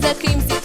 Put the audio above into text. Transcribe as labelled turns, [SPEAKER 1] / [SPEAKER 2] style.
[SPEAKER 1] за ким